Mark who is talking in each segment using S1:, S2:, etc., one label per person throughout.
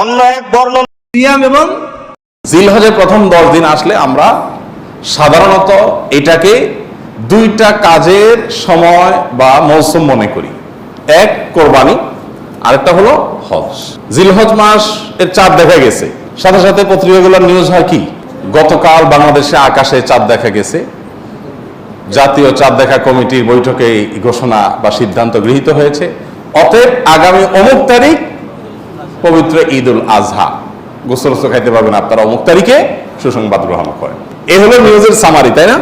S1: অন্য এক বর্ণনা
S2: সিয়াম এবং
S3: জিলহজের প্রথম দশ দিন আসলে আমরা সাধারণত এটাকে দুইটা কাজের সময় বা মৌসুম মনে করি। এক কোরবানি আরেকটা হলো হজ। জিলহজ মাস এর চাঁদ দেখা গেছে। সাথে সাথে পত্রিকাগুলোর নিউজ হয় কি? গতকাল বাংলাদেশে আকাশে চাঁদ দেখা গেছে। জাতীয় চাঁদ দেখা কমিটির বৈঠকে ঘোষণা বা সিদ্ধান্ত গৃহীত হয়েছে। অতএব আগামী অমুক তারিখ পবিত্র ঈদ উল আজহা। গোসল গোসল খাইতে পারবেন আপনারা অমুক তারিখে, সুসংবাদ গ্রহণ করেন। এ হলো নিউজের সামারি তাই না?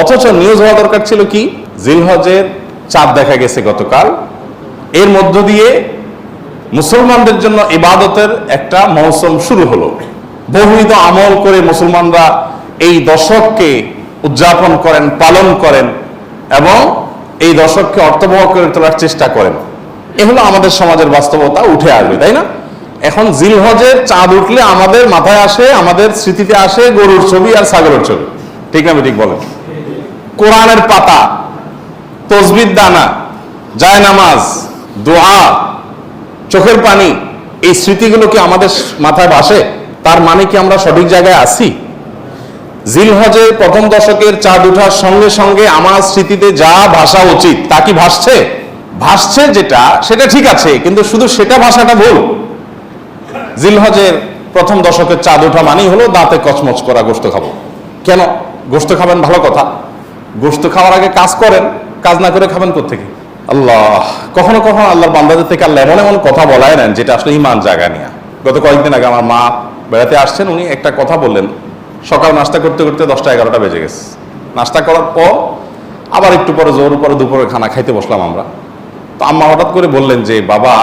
S3: অথচ নিউজ হওয়া দরকার ছিল কি? জিলহজের চাঁদ দেখা গেছে গতকাল। এর মধ্য দিয়ে মুসলমানদের জন্য ইবাদতের একটা মৌসুম শুরু হলো। বহুবিধ আমল করে মুসলমানরা এই দশককে উদযাপন করেন, পালন করেন এবং এই দশককে অর্থবহ করে তোলার চেষ্টা করেন। এ হলো আমাদের সমাজের বাস্তবতা, উঠে আসবে, তাই না? এখন জিলহজের চাঁদ উঠলে আমাদের মাথায় আসে, আমাদের স্মৃতিতে আসে গরুর ছবি আর ছাগলের ছবি। ঠিক না ঠিক বলেন? কোরআনের পাতা, তসবির দানা জায় নামাজ, দোয়া, চোখের পানি, এই স্মৃতিগুলো কি আমাদের মাথায় ভাসে? তার মানে কি আমরা সঠিক জায়গায় আসি জিলহজের প্রথম দশকের চাঁদ উঠার সঙ্গে সঙ্গে আমার স্মৃতিতে যা ভাসা উচিত, তা কি ভাসছে? ভাসছে যেটা, সেটা ঠিক আছে, কিন্তু শুধু সেটা ভাষাটা ভুল। জিলহজের প্রথম দশকের চাঁদ ওঠা মানেই হলো দাঁতে কচমচ করা গোস্ত খাব। কেন? গোস্ত খাবেন ভালো কথা। গোস্ত খাওয়ার আগে কাজ করেন, কাজ না করে খাবেন থেকে আল্লাহ, কখনো কখনো আল্লাহর বান্দাদের থেকে আল্লাহ এমন এমন কথা বলায় নেন, যেটা আসলে ইমান জায়গা নিয়ে। গত কয়েকদিন আগে আমার মা বেড়াতে আসছেন, উনি একটা কথা বললেন, সকাল নাস্তা করতে করতে দশটা এগারোটা বেজে গেছে। নাস্তা করার পর আবার একটু পরে জোর পরে দুপুরে খানা খাইতে বসলাম আমরা। তো আম্মা হঠাৎ করে বললেন যে, বাবা,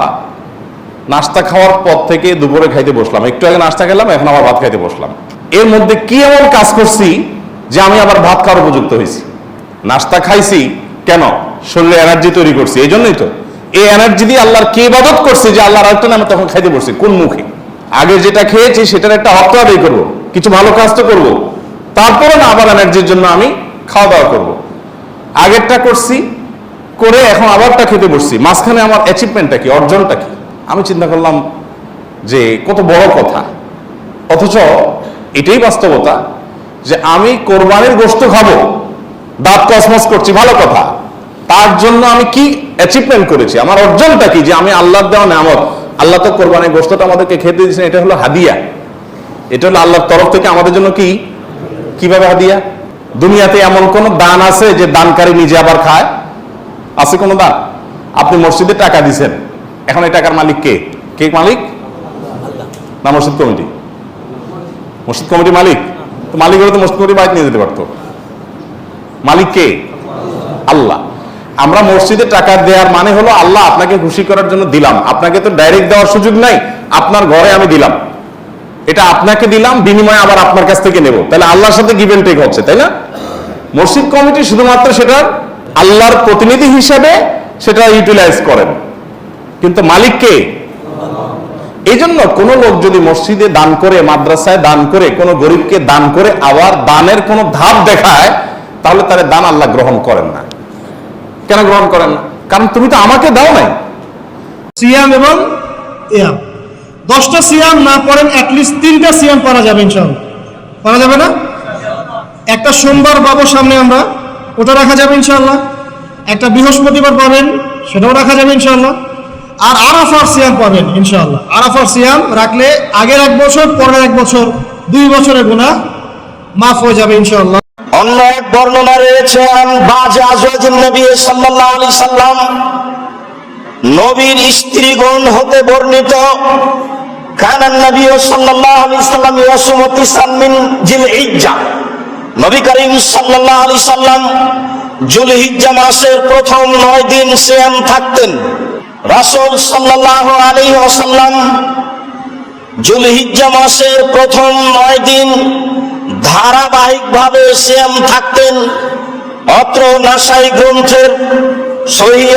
S3: নাস্তা খাওয়ার পর থেকে দুপুরে খাইতে বসলাম। একটু আগে নাস্তা খেলাম, এখন আবার ভাত খাইতে বসলাম। এর মধ্যে কি এমন কাজ করছি যে আমি আবার ভাত খাওয়ার উপযুক্ত হয়েছি? নাস্তা খাইছি, কেন? শরীরে এনার্জি তৈরি করছি, এই জন্যই তো। এই এনার্জি দিয়ে আল্লাহর কে ইবাদত করছে যে আল্লাহর আরেকটা নামে তখন খাইতে বসছি? কোন মুখে? আগে যেটা খেয়েছি সেটার একটা হক আদায় করব। কিছু ভালো কাজ তো করব। তারপরে না আবার এনার্জির জন্য আমি খাওয়া দাওয়া করব। আগেরটা করছি করে এখন আবারটা খেতে বসছি। মাঝখানে আমার অ্যাচিভমেন্টটা কি, অর্জনটা কি? আমি চিন্তা করলাম যে কত বড় কথা। অথচ এটাই বাস্তবতা যে আমি কোরবানির গোস্ত খাব, দাঁত কসমস করছি, ভালো কথা। তার জন্য আমি কি অ্যাচিভমেন্ট করেছি? আমার অর্জনটা কি? যে আমি আল্লাহর দেওয়া নামত আল্লাহ তো কোরবানির গোস্তটা আমাদেরকে খেতে দিয়েছেন, এটা হলো হাদিয়া। এটা হলো আল্লাহর তরফ থেকে আমাদের জন্য কি? কীভাবে হাদিয়া? দুনিয়াতে এমন কোন দান আছে যে দানকারী নিজে আবার খায়? আছে কোনো দান আপনি মসজিদে টাকা দিছেন। এখন এই টাকার মালিক কে? কে মালিক? না, মসজিদ কমিটি। মসজিদ কমিটি মালিক। তো মালিক হলে তো মসজিদ কমিটি বাইক নিয়ে যেতে পারতো। মালিক কে? আল্লাহ। আমরা মসজিদে টাকা দেওয়ার মানে হলো আল্লাহ আপনাকে খুশি করার জন্য দিলাম। আপনাকে তো ডাইরেক্ট দেওয়ার সুযোগ নাই। আপনার ঘরে আমি দিলাম। এটা আপনাকে দিলাম, বিনিময়ে আবার আপনার কাছ থেকে নেব। তাহলে আল্লাহর সাথে গিভেন টেক হচ্ছে, তাই না? মসজিদ কমিটি শুধুমাত্র সেটা আল্লাহর প্রতিনিধি হিসাবে সেটা ইউটিলাইজ করেন। কিন্তু মালিক কে? এই জন্য কোন লোক যদি মসজিদে দান করে, মাদ্রাসায় দান করে, কোন গরিবকে দান করে, আবার দানের কোন ধাপ দেখায়, তাহলে তার দান আল্লাহ গ্রহণ করেন না। কেন গ্রহণ করেন না? কারণ তুমি তো আমাকে দাও নাই।
S2: সিয়াম এবং ইয়াম দশটা সিয়াম না পড়েন অ্যাটলিস্ট তিনটা সিয়াম পারা যাবে ইনশাআল্লাহ। পারা যাবে না? একটা সোমবার পাবো সামনে আমরা। ওটা রাখা যাবে ইনশাল্লাহ একটা বৃহস্পতিবার পাবেন, সেটাও রাখা যাবে ইনশাআল্লাহ। আর আরাফার সিয়াম পাবেন ইনশাল্লাহ আরাফার সিয়াম রাখলে আগের এক বছর, পরের এক বছর, দুই বছরের গুণা মাফ হয়ে যাবে ইনশাল্লাহ
S1: অন্য এক বর্ণনা রয়েছে সাল্লাম। নবীর স্ত্রীগণ হতে বর্ণিত, কানান নবী সাল্লাল্লাহু আলাইহি সাল্লাম ইয়াসুমু তিসান মিন জিলহিজ্জা নবী করিম সাল্লাল্লাহু আলাইহি সাল্লাম জুলহিজ্জা মাসের প্রথম নয় দিন সিয়াম থাকতেন। রাসূল সাল্লাল্লাহু আলাইহি ওয়াসাল্লাম জুলহিজ্জা মাসের প্রথম নয় দিন ধারাবাহিকভাবে শ্যাম থাকতেন। অত্র নাসাই গ্রন্থের সহি